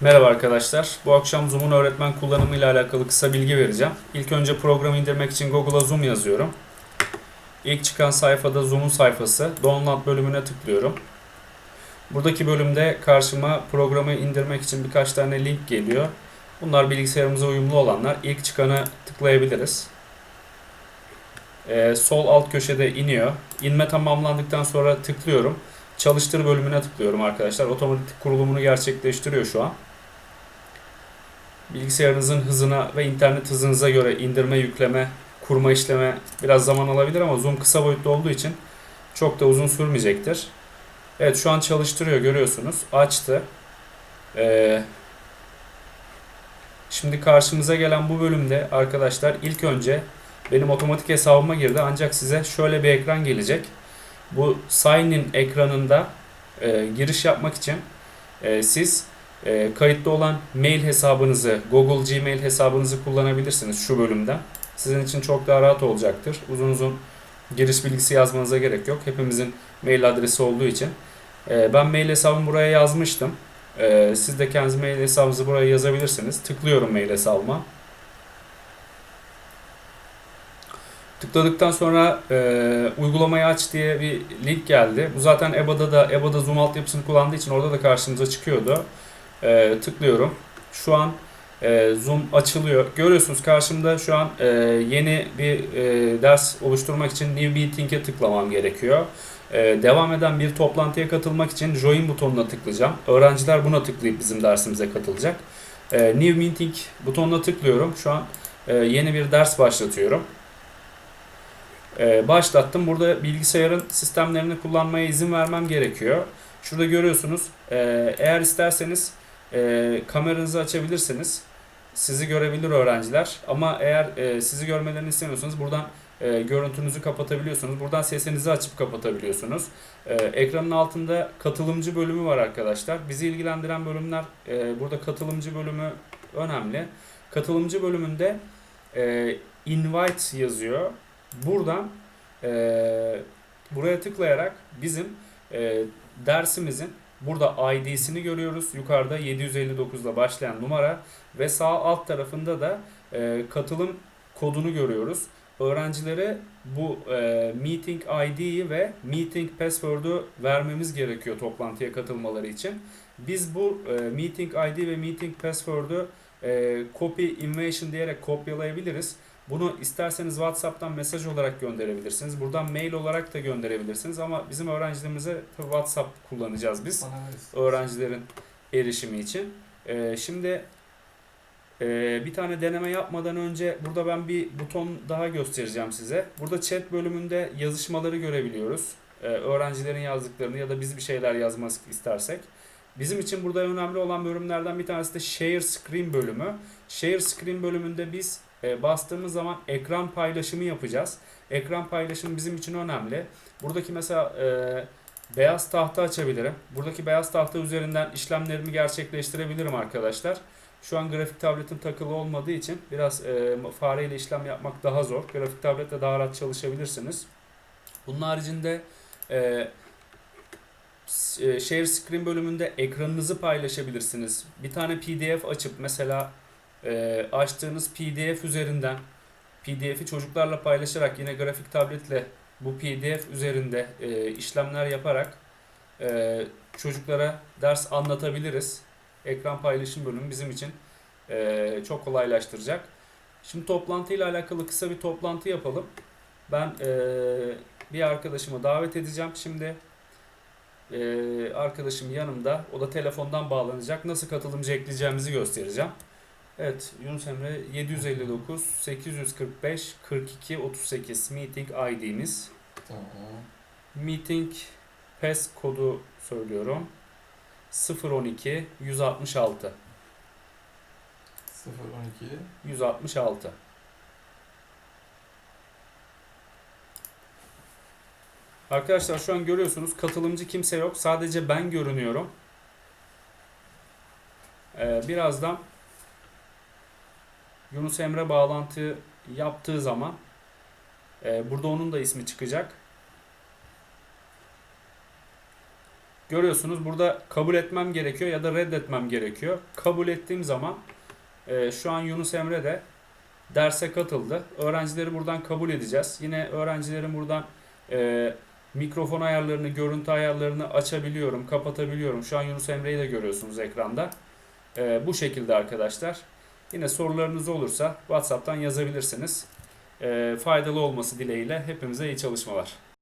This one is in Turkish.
Merhaba arkadaşlar. Bu akşam Zoom'un öğretmen kullanımı ile alakalı kısa bilgi vereceğim. İlk önce programı indirmek için Google'a Zoom yazıyorum. İlk çıkan sayfada Zoom'un sayfası. Download bölümüne tıklıyorum. Buradaki bölümde karşıma programı indirmek için birkaç tane link geliyor. Bunlar bilgisayarımıza uyumlu olanlar. İlk çıkanı tıklayabiliriz. Ee, sol alt köşede iniyor. İnme tamamlandıktan sonra tıklıyorum. Çalıştır bölümüne tıklıyorum arkadaşlar. Otomatik kurulumunu gerçekleştiriyor şu an. Bilgisayarınızın hızına ve internet hızınıza göre indirme, yükleme, kurma işleme biraz zaman alabilir ama Zoom kısa boyutlu olduğu için çok da uzun sürmeyecektir. Evet şu an çalıştırıyor görüyorsunuz. Açtı. Ee, şimdi karşımıza gelen bu bölümde arkadaşlar ilk önce benim otomatik hesabıma girdi ancak size şöyle bir ekran gelecek. Bu sign in ekranında e, giriş yapmak için e, siz e, kayıtlı olan mail hesabınızı, Google Gmail hesabınızı kullanabilirsiniz şu bölümden. Sizin için çok daha rahat olacaktır. Uzun uzun giriş bilgisi yazmanıza gerek yok. Hepimizin mail adresi olduğu için. E, ben mail hesabımı buraya yazmıştım. E, siz de kendi mail hesabınızı buraya yazabilirsiniz. Tıklıyorum mail hesabıma. Tıkladıktan sonra e, uygulamayı aç diye bir link geldi. Bu zaten EBA'da da EBA'da Zoom altyapısını kullandığı için orada da karşımıza çıkıyordu. E, tıklıyorum. Şu an e, Zoom açılıyor. Görüyorsunuz karşımda şu an e, yeni bir e, ders oluşturmak için New Meeting'e tıklamam gerekiyor. E, devam eden bir toplantıya katılmak için Join butonuna tıklayacağım. Öğrenciler buna tıklayıp bizim dersimize katılacak. E, New Meeting butonuna tıklıyorum. Şu an e, yeni bir ders başlatıyorum. Ee, başlattım. Burada bilgisayarın sistemlerini kullanmaya izin vermem gerekiyor. Şurada görüyorsunuz. Ee, eğer isterseniz e, kameranızı açabilirsiniz. Sizi görebilir öğrenciler. Ama eğer e, sizi görmelerini istemiyorsanız buradan e, görüntünüzü kapatabiliyorsunuz. Buradan sesinizi açıp kapatabiliyorsunuz. E, ekranın altında katılımcı bölümü var arkadaşlar. Bizi ilgilendiren bölümler e, burada katılımcı bölümü önemli. Katılımcı bölümünde e, invite yazıyor. Buradan e, buraya tıklayarak bizim e, dersimizin burada ID'sini görüyoruz. Yukarıda 759 ile başlayan numara ve sağ alt tarafında da e, katılım kodunu görüyoruz. Öğrencilere bu e, meeting ID'yi ve meeting password'u vermemiz gerekiyor toplantıya katılmaları için. Biz bu e, meeting ID ve meeting password'u e, copy invasion diyerek kopyalayabiliriz. Bunu isterseniz WhatsApp'tan mesaj olarak gönderebilirsiniz. Buradan mail olarak da gönderebilirsiniz ama bizim öğrencilerimize tabii WhatsApp kullanacağız biz. Öğrencilerin erişimi için. Ee, şimdi e, bir tane deneme yapmadan önce burada ben bir buton daha göstereceğim size. Burada chat bölümünde yazışmaları görebiliyoruz. Ee, öğrencilerin yazdıklarını ya da biz bir şeyler yazmak istersek. Bizim için burada önemli olan bölümlerden bir tanesi de Share Screen bölümü. Share Screen bölümünde biz e, bastığımız zaman ekran paylaşımı yapacağız. Ekran paylaşımı bizim için önemli. Buradaki mesela e, beyaz tahta açabilirim. Buradaki beyaz tahta üzerinden işlemlerimi gerçekleştirebilirim arkadaşlar. Şu an grafik tabletim takılı olmadığı için biraz e, fareyle işlem yapmak daha zor. Grafik tabletle daha rahat çalışabilirsiniz. Bunun haricinde e, e, Share Screen bölümünde ekranınızı paylaşabilirsiniz. Bir tane PDF açıp mesela e, açtığınız PDF üzerinden PDF'i çocuklarla paylaşarak yine grafik tabletle bu PDF üzerinde e, işlemler yaparak e, çocuklara ders anlatabiliriz. Ekran paylaşım bölümü bizim için e, çok kolaylaştıracak. Şimdi toplantıyla alakalı kısa bir toplantı yapalım. Ben e, bir arkadaşımı davet edeceğim. Şimdi e, arkadaşım yanımda. O da telefondan bağlanacak. Nasıl katılımcı ekleyeceğimizi göstereceğim. Evet Yunus Emre 759 845 42 38 meeting ID'miz. Tamam. Meeting pass kodu söylüyorum. 012 166 012 166. Arkadaşlar şu an görüyorsunuz katılımcı kimse yok. Sadece ben görünüyorum. Ee, birazdan Yunus Emre bağlantı yaptığı zaman e, burada onun da ismi çıkacak. Görüyorsunuz burada kabul etmem gerekiyor ya da reddetmem gerekiyor. Kabul ettiğim zaman e, şu an Yunus Emre de derse katıldı. Öğrencileri buradan kabul edeceğiz. Yine öğrencilerin buradan e, mikrofon ayarlarını, görüntü ayarlarını açabiliyorum, kapatabiliyorum. Şu an Yunus Emre'yi de görüyorsunuz ekranda. E, bu şekilde arkadaşlar. Yine sorularınız olursa WhatsApp'tan yazabilirsiniz. E, faydalı olması dileğiyle hepimize iyi çalışmalar.